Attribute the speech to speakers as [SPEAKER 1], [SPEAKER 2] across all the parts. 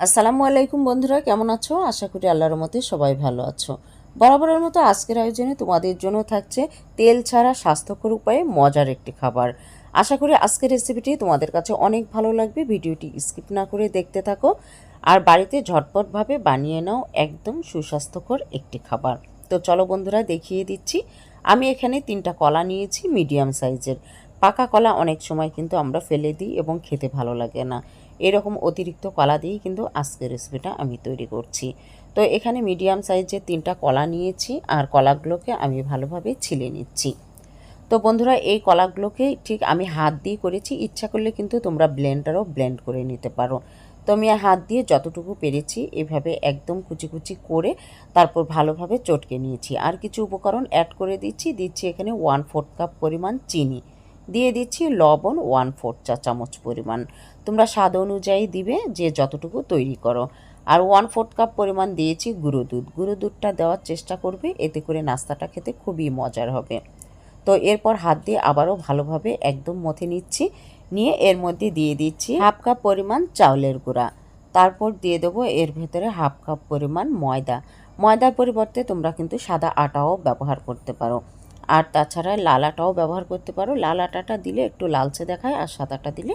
[SPEAKER 1] আসসালামু আলাইকুম বন্ধুরা, কেমন আছো? আশা করি আল্লাহর মতে সবাই ভালো আছো। বরাবরের মতো আজকের আয়োজনে তোমাদের জন্য থাকছে তেল ছাড়া স্বাস্থ্যকর উপায়ে মজার একটি খাবার। আশা করি আজকের রেসিপিটি তোমাদের কাছে অনেক ভালো লাগবে, ভিডিওটি স্কিপ না করে দেখতে থাকো। আর বাড়িতে ঝটপটভাবে বানিয়ে নাও একদম সুস্বাস্থ্যকর একটি খাবার। তো চলো বন্ধুরা, দেখিয়ে দিচ্ছি। আমি এখানে তিনটা কলা নিয়েছি মিডিয়াম সাইজের পাকা কলা অনেক সময় কিন্তু আমরা ফেলে দিই এবং খেতে ভালো লাগে না। এরকম অতিরিক্ত কলা দিয়েই কিন্তু আজকের রেসিপিটা আমি তৈরি করছি। তো এখানে মিডিয়াম সাইজের তিনটা কলা নিয়েছি আর কলাগুলোকে আমি ভালোভাবে ছিলে নিচ্ছি। তো বন্ধুরা, এই কলাগুলোকে ঠিক আমি হাত দিয়ে করেছি। ইচ্ছা করলে কিন্তু তোমরা ব্লেন্ডারও ব্লেন্ড করে নিতে পারো। তো আমি হাত দিয়ে যতটুকু পেরেছি এভাবে একদম কুচি কুচি করে তারপর ভালোভাবে চটকে নিয়েছি। আর কিছু উপকরণ অ্যাড করে দিচ্ছি। দিচ্ছি এখানে ওয়ান ফোর্থ কাপ পরিমাণ চিনি। দিয়ে দিচ্ছি লবণ ওয়ান ফোর্থ চা চামচ পরিমাণ। তোমরা স্বাদ অনুযায়ী দিবে যে যতটুকু তৈরি করো। আর ওয়ান ফোর্থ কাপ পরিমাণ দিয়েছি গুঁড়ো দুধ। গুঁড়ো দুধটা দেওয়ার চেষ্টা করবে, এতে করে নাস্তাটা খেতে খুবই মজার হবে। তো এরপর হাত দিয়ে আবারও ভালোভাবে একদম মথে নিচ্ছি। নিয়ে এর মধ্যে দিয়ে দিচ্ছি হাফ কাপ পরিমাণ চাউলের গুঁড়া। তারপর দিয়ে দেবো এর ভেতরে হাফ কাপ পরিমাণ ময়দা। ময়দার পরিবর্তে তোমরা কিন্তু সাদা আটাও ব্যবহার করতে পারো। আর তাছাড়া লাল আটাও ব্যবহার করতে পারো। লাল আটাটা দিলে একটু লালচে দেখায় আর সাদাটা দিলে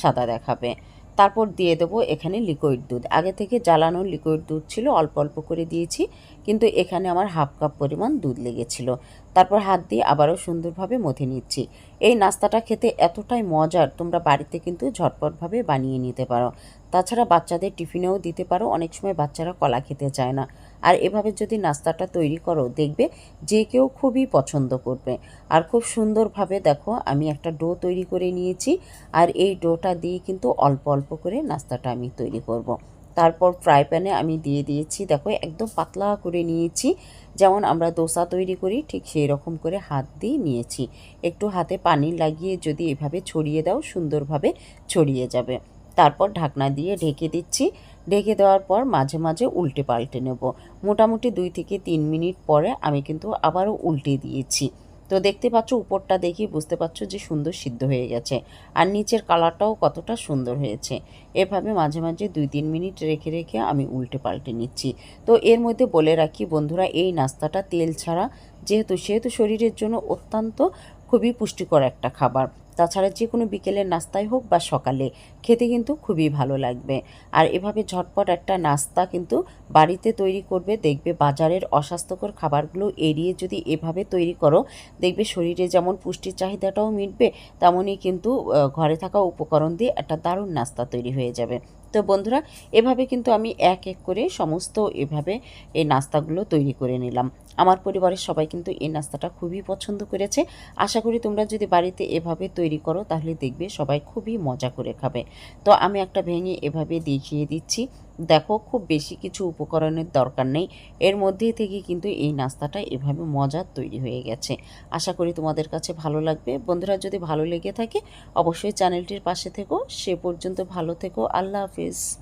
[SPEAKER 1] সাদা দেখাবে। তারপর দিয়ে দেবো এখানে লিকুইড দুধ। আগে থেকে জ্বালানোর লিকুইড দুধ ছিল, অল্প অল্প করে দিয়েছি, কিন্তু এখানে আমার হাফ কাপ পরিমাণ দুধ লেগেছিল। তারপর হাত দিয়ে আবারও সুন্দরভাবে মথে নিচ্ছি। এই নাস্তাটা খেতে এতটাই মজার, তোমরা বাড়িতে কিন্তু ঝটপটভাবে বানিয়ে নিতে পারো। তাছাড়া বাচ্চাদের টিফিনেও দিতে পারো, অনেক সময় বাচ্চারা কলা খেতে চায় না। আর এভাবে যদি নাস্তাটা তৈরি করো, দেখবে যে কেউ খুবই পছন্দ করবে। আর খুব সুন্দরভাবে দেখো আমি একটা ডো তৈরি করে নিয়েছি, আর এই ডোটা দিয়ে কিন্তু অল্প অল্প করে নাস্তাটা আমি তৈরি করব। তারপর ফ্রাই প্যানে আমি দিয়ে দিয়েছি, দেখো একদম পাতলা করে নিয়েছি, যেমন আমরা দোসা তৈরি করি ঠিক সেই রকম করে হাত দিয়ে নিয়েছি। একটু হাতে পানি লাগিয়ে যদি এভাবে ছড়িয়ে দাও সুন্দরভাবে ছড়িয়ে যাবে। তারপর ঢাকনা দিয়ে ঢেকে দিচ্ছি ঢেকে দেওয়ার পর মাঝে মাঝে উল্টে পাল্টে নেব। মোটামুটি দুই থেকে তিন মিনিট পরে আমি কিন্তু আবারও উল্টে দিয়েছি। তো দেখতে পাচ্ছ, উপরটা দেখি বুঝতে পারছ যে সুন্দর সিদ্ধ হয়ে গেছে। আর নিচের কালারটাও কতটা সুন্দর হয়েছে। এভাবে মাঝে মাঝে দুই তিন মিনিট রেখে রেখে আমি উল্টে পাল্টে নিচ্ছি। তো এর মধ্যে বলে রাখি বন্ধুরা, এই নাস্তাটা তেল ছাড়া, যেহেতু, সেহেতু শরীরের জন্য অত্যন্ত খুবই পুষ্টিকর একটা খাবার। তাছাড়া যে কোনো বিকেলের নাস্তায় হোক বা সকালে, খেতে কিন্তু খুবই ভালো লাগবে। আর এভাবে ঝটপট একটা নাস্তা কিন্তু বাড়িতে তৈরি করবে, দেখবে বাজারের অস্বাস্থ্যকর খাবারগুলো এড়িয়ে যদি এভাবে তৈরি করো, দেখবে শরীরে যেমন পুষ্টির চাহিদাটাও মিটবে, তেমনই কিন্তু ঘরে থাকা উপকরণ দিয়ে একটা দারুণ নাস্তা তৈরি হয়ে যাবে। তো বন্ধুরা, এভাবে কিন্তু আমি এক এক করে সমস্ত এভাবে এই নাস্তাগুলো তৈরি করে নিলাম। আমার পরিবারের সবাই কিন্তু এই নাস্তাটা খুবই পছন্দ করেছে। আশা করি তোমরা যদি বাড়িতে এভাবে তৈরি করো, তাহলে দেখবে সবাই খুবই মজা করে খাবে। তো আমি একটা ভেঙে এভাবে দেখিয়ে দিচ্ছি। দেখো, খুব বেশি কিছু উপকরণের দরকার নেই। এর মধ্যে থেকে কিন্তু এই নাস্তাটা এভাবে মজার তৈরি হয়ে গেছে। আশা করি তোমাদের কাছে ভালো লাগবে। বন্ধুরা, যদি ভালো লেগে থাকে, অবশ্যই চ্যানেলটির পাশে থেকো। সে পর্যন্ত ভালো থেকো। আল্লাহ হাফিজ।